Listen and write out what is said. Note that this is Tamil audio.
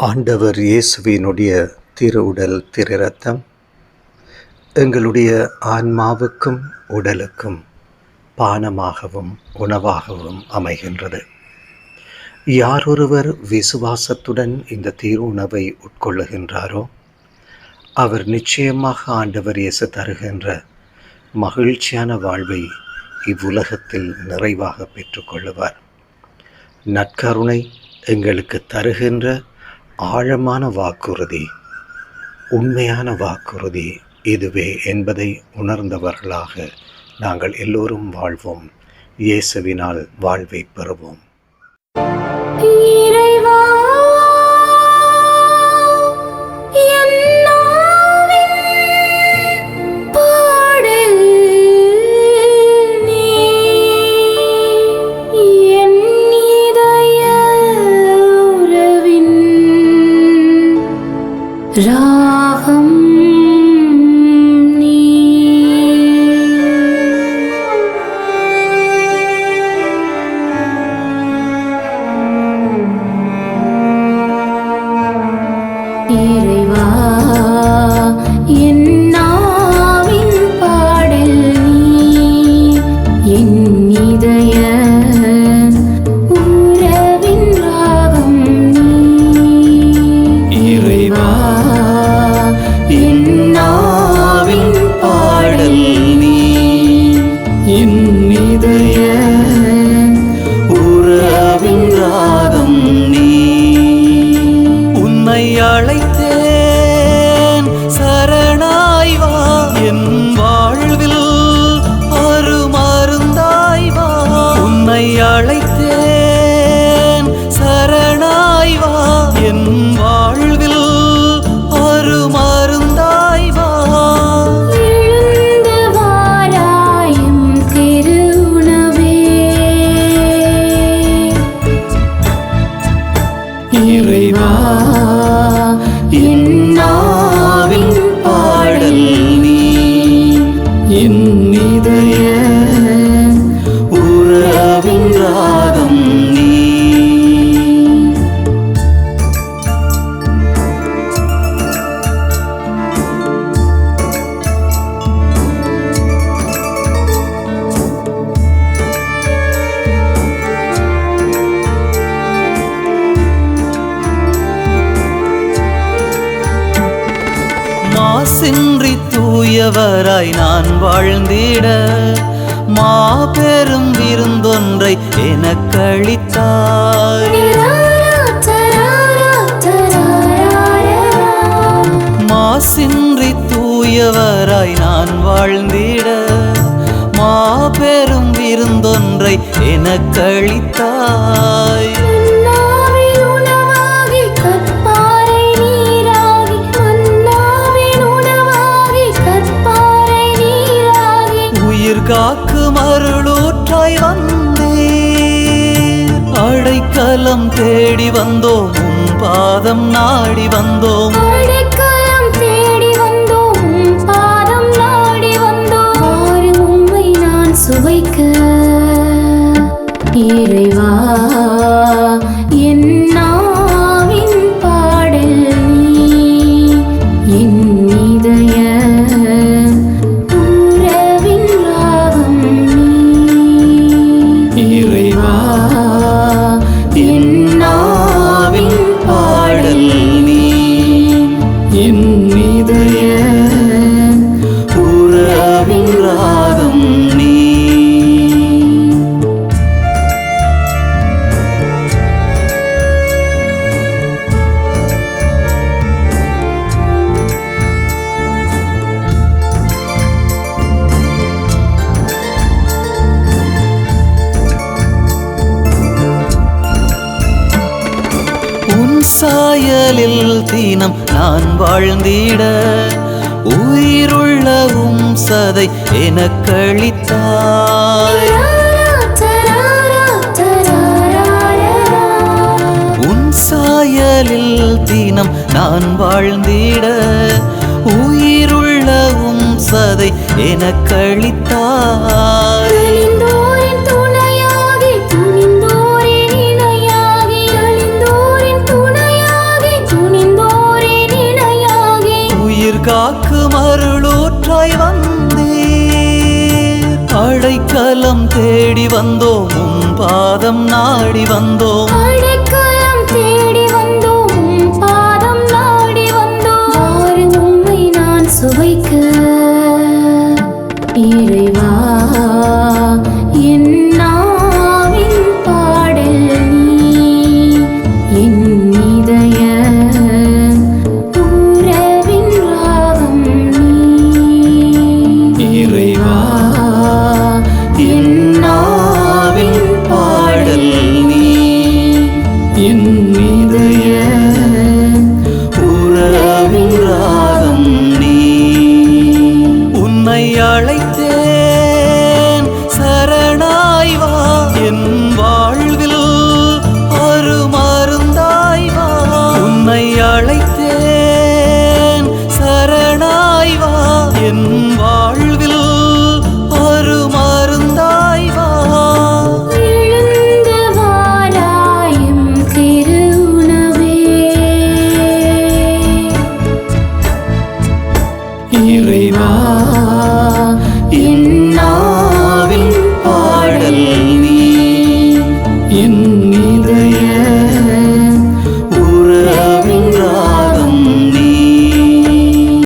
ஆண்டவர் இயேசுவினுடைய திரு உடல் திரு ரத்தம் எங்களுடைய ஆன்மாவுக்கும் உடலுக்கும் பானமாகவும் உணவாகவும் அமைகின்றது. யாரொருவர் விசுவாசத்துடன் இந்த தீர் உணவை உட்கொள்ளுகின்றாரோ அவர் நிச்சயமாக ஆண்டவர் இயேசு தருகின்ற மகிழ்ச்சியான வாழ்வை இவ்வுலகத்தில் நிறைவாக பெற்றுக்கொள்ளுவார். நற்கருணை எங்களுக்கு தருகின்ற ஆழமான வாக்குறுதி உண்மையான வாக்குறுதி இதுவே என்பதை உணர்ந்தவர்களாக நாங்கள் எல்லோரும் வாழ்வோம். இயேசுவினால் வாழ்வை பெறுவோம். அழைத்தேன். சரணாய் வா என் வாழ்வில் ஒரு மருந்தாய் வா. உன்னை அழைத்தேன். சரணாய் வா என் வாழ்வில் ஒரு மருந்தாய் வா. எழுந்து வாராயும் திருவுணவே. இறைவா மகளாய் நான் வாழ்ந்திட மாபெரும் விருந்தொன்றை எனக்களித்தாய். மாசின்றி தூயவராய் நான் வாழ்ந்திட மாபெரும் விருந்தொன்றை எனக்களித்தாய். காக்கு மருளூற்றாய் அருளூற்றாய் வந்தீர் அடைக்கலம் தேடி வந்தோம் பாதம் நாடி வந்தோம். அடைக்கலம் தினம் நான் வாழ்ந்திட உயிருள்ளவும் சதை எனக்களித்தாய். உன் சாயலில் தினம் நான் வாழ்ந்திட உயிருள்ளவும் சதை எனக்களித்தாய். காக்கு மருளூற்றாய் வந்தீர் அழைக்கலம் தேடி வந்தோம் பாதம் நாடி வந்தோம். എന്നെ